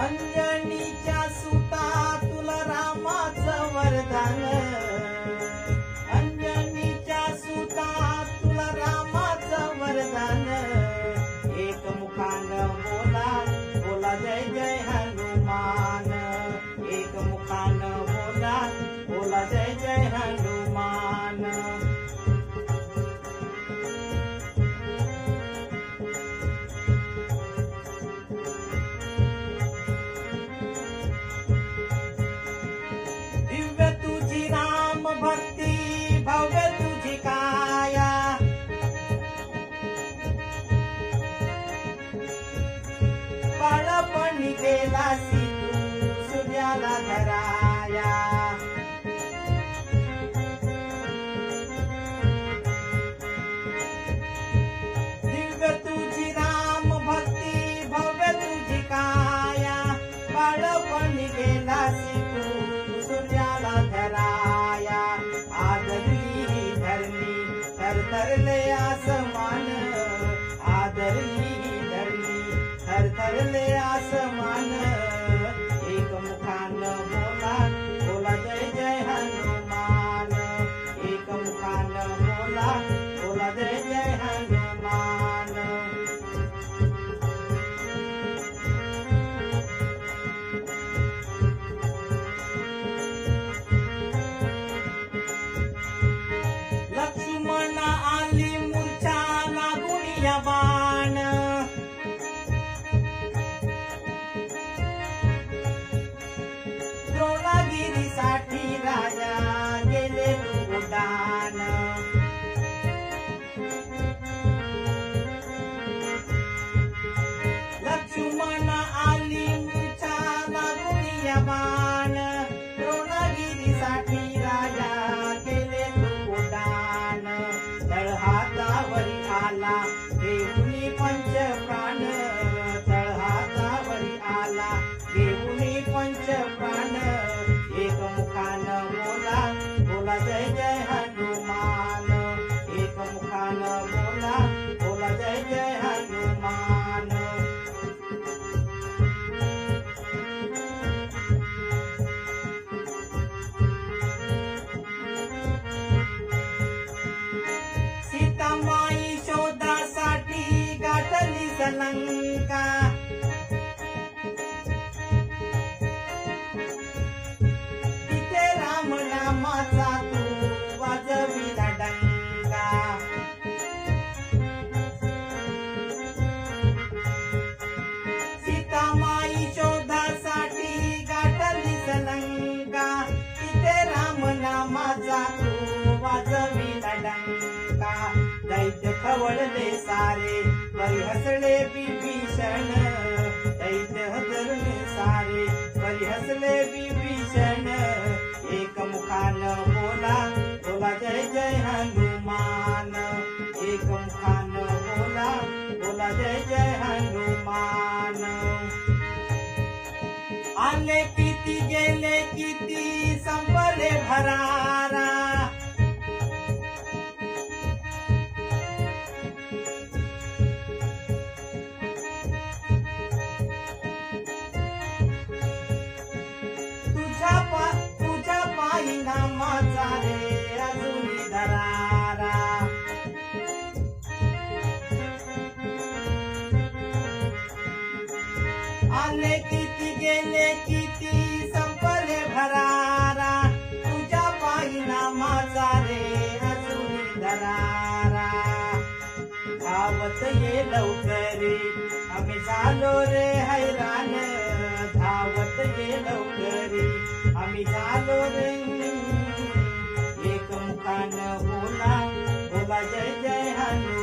Malya सूर्याला धराया दिव्य तुझी राम भक्ती भव्य तुझी काया बाळपणी गेला तू सूर्याला धराया। धरणी थरथरले गाठली सलंका तिथे राम नामाचा तू वाजविला डंका। सीतामाई शोधासाठी गाठली सलंका तिथे राम नामाचा तू वाजविला डंका। दैत्य खवळले सारे परी हसले विभीषण दैत्य हसले सारे। परी हसले विभीषण एक मुखान बोला बोला जय जय हनुमान। एक मुखान बोला बोला जय जय हनुमान। आले किती गेले किती संपले भरा आले किती गेले किती संपले भरारा. तुझ्या पायी माझा रे अजून धरारा धावत ये लवकरी आम्ही झालो रे हैराण. धावत ये लवकरी आम्ही झालो रे एक